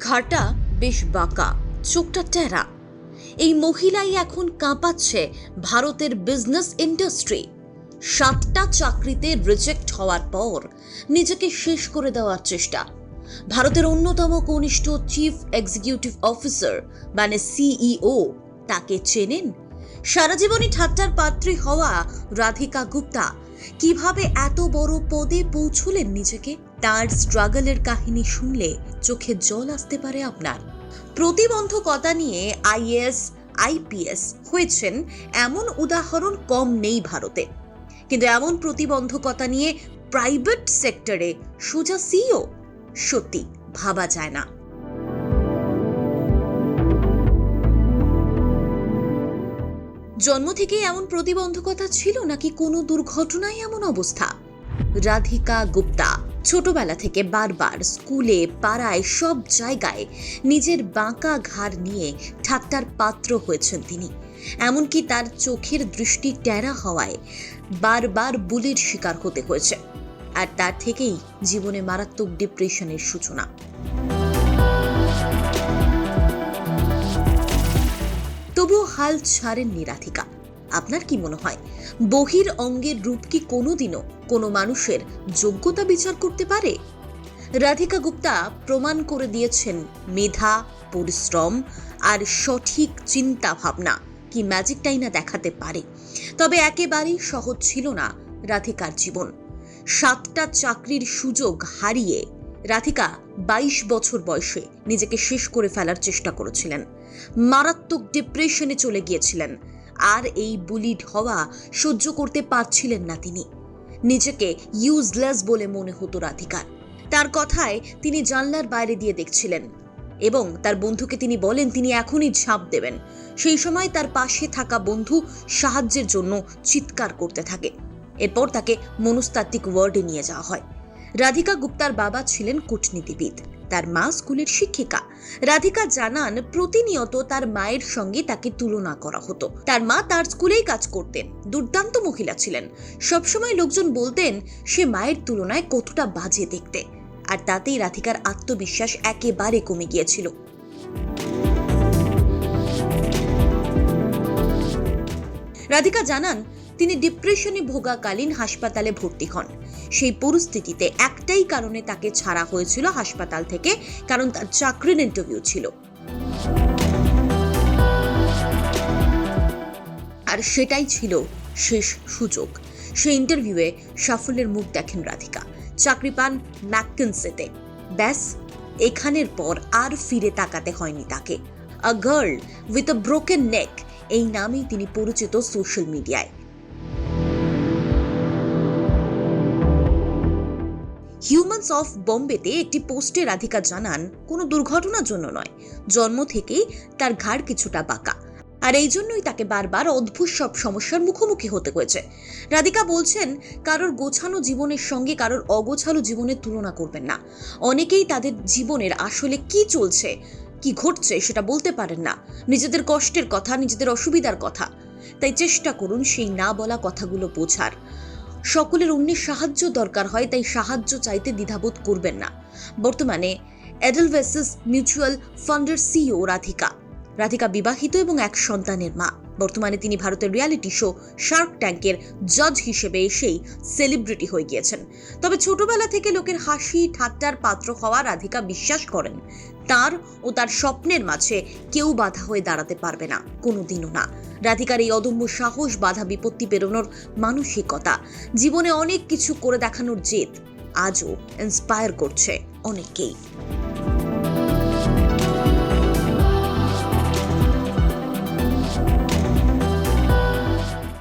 ঘাড়টা বেশ বাঁকা, চোখটা টেরা। এই মহিলাই এখন কাঁপাচ্ছে ভারতের বিজনেস ইন্ডাস্ট্রি সাতটা চাকরিতে রিজেক্ট হওয়ার পর নিজেকে শেষ করে দেওয়ার চেষ্টা। ভারতের অন্যতম কনিষ্ঠ চিফ এক্সিকিউটিভ অফিসার মানে সিইও তাকে চেনেন। সারা জীবনই ঠাট্টার পাত্রী হওয়া রাধিকা গুপ্তা কীভাবে এত বড় পদে পৌঁছলেন নিজেকে? তার স্ট্রাগলের কাহিনী শুনলে চোখে জল আসতে পারে আপনার। প্রতিবন্ধকতা নিয়ে আইএস আইপিএস হয়েছেন এমন উদাহরণ কম নেই ভারতে। কিন্তু এমন প্রতিবন্ধকতা নিয়ে প্রাইভেট সেক্টরে সোজা সিও সত্যি ভাবা যায় না। জন্ম থেকেই এমন প্রতিবন্ধকতা ছিল নাকি কোনো দুর্ঘটনায় এমন অবস্থা? রাধিকা গুপ্তা, ছোটবেলা থেকে বারবার স্কুলে, পাড়ায়, সব জায়গায় নিজের বাঁকা ঘাড় নিয়ে ঠাট্টার পাত্র হয়েছেন তিনি। এমনকি তার চোখের দৃষ্টি ট্যারা হওয়ায় বারবার বুলির শিকার হতে হয়েছে। আর তার থেকেই জীবনে মারাত্মক ডিপ্রেশনের সূচনা। হাল ছাড়েননি রাধিকা আপনার কি মনে হয়, বহির অঙ্গের রূপ কি কোনোদিনও কোনো মানুষের যোগ্যতা বিচার করতে পারে? রাধিকা গুপ্তা প্রমাণ করে দিয়েছেন মেধা, পরিশ্রম আর সঠিক চিন্তা ভাবনা কি ম্যাজিকটাই না দেখাতে পারে। তবে একেবারেই সহজ ছিল না রাধিকার জীবন। সাতটা চাকরির সুযোগ হারিয়ে রাধিকা বাইশ বছর বয়সে নিজেকে শেষ করে ফেলার চেষ্টা করেছিলেন। মারাত্মক ডিপ্রেশনে চলে গিয়েছিলেন। আর এই বুলিড হওয়া সহ্য করতে পারছিলেন না তিনি। নিজেকে ইউজলেস বলে মনে হতো রাধিকার। তার কথায় তিনি জানলার বাইরে দিয়ে দেখছিলেন এবং তার বন্ধুকে তিনি বলেন, তিনি এখনই ঝাঁপ দেবেন। সেই সময় তার পাশে থাকা বন্ধু সাহায্যের জন্য চিৎকার করতে থাকে। এরপর তাকে মনস্তাত্ত্বিক ওয়ার্ডে নিয়ে যাওয়া হয়। রাধিকা গুপ্তার বাবা ছিলেন কূটনীতিবিদ। তার মা স্কুলের শিক্ষিকা। রাধিকা জানান, প্রতিনিয়ত তার মায়ের সঙ্গে তাকে তুলনা করা হতো। তার মা তার স্কুলেই কাজ করতেন, দুর্দান্ত মহিলা ছিলেন। সবসময় লোকজন বলতেন, সে মায়ের তুলনায় কতটা বাজে দেখতে। আর তাতেই রাধিকার আত্মবিশ্বাস একেবারে কমে গিয়েছিল। রাধিকা জানান, তিনি ডিপ্রেশনে ভোগাকালীন হাসপাতালে ভর্তি হন। সেই পরিস্থিতিতে একটাই কারণে তাকে ছাড়া হয়েছিল হাসপাতাল থেকে, কারণ তার চাকরির ইন্টারভিউ ছিল। আর সেটাই ছিল শেষ সুযোগ। সেই ইন্টারভিউয়ে সাফল্যের মুখ দেখেন রাধিকা। চাকরি পান ম্যাককিনসেতে। ব্যাস, এখানের পর আর ফিরে তাকাতে হয়নি তাকে। A girl with a broken neck এই নামেই তিনি পরিচিত সোশ্যাল মিডিয়ায় হিউম্যানস অফ বোম্বেতে একটি পোস্টে রাধিকা জানান, কোনো দুর্ঘটনার জন্য নয়। জন্ম থেকেই তার ঘাড় কিছুটা বাঁকা। আর এই জন্যই তাকে বারবার অদ্ভুত সব সমস্যার মুখোমুখি হতে হয়েছে। রাধিকা বলছেন, কারোর গোছানো জীবনের সঙ্গে কারোর অগোছালো জীবনের তুলনা করবেন না। অনেকেই তাদের জীবনের আসলে কি চলছে, কি ঘটছে সেটা বলতে পারেন না। নিজেদের কষ্টের কথা, নিজেদের অসুবিধার কথা। তাই চেষ্টা করুন সেই না বলা কথাগুলো বোঝার। সকলের অন্য সাহায্য দরকার হয়, তাই সাহায্য চাইতে দ্বিধাবোধ করবেন না। বর্তমানে এডেলভেসিস মিউচুয়াল ফান্ডের সিও রাধিকা। রাধিকা বিবাহিত এবং এক সন্তানের মা। বর্তমানে তিনি ভারতের রিয়ালিটি শো শার্ক ট্যাঙ্কের জজ হিসেবে এসেই সেলিব্রিটি হয়ে গিয়েছেন। তবে ছোটবেলা থেকে লোকের হাসি, ঠাট্টার পাত্র হওয়া রাধিকা বিশ্বাস করেন, তার ও তার স্বপ্নের মাঝে কেউ বাধা হয়ে দাঁড়াতে পারবে না, কোনোদিনও না। রাধিকার এই অদম্য সাহস, বাধা বিপত্তি পেরোনোর মানসিকতা, জীবনে অনেক কিছু করে দেখানোর জেদ, আজও ইন্সপায়ার করছে অনেককেই।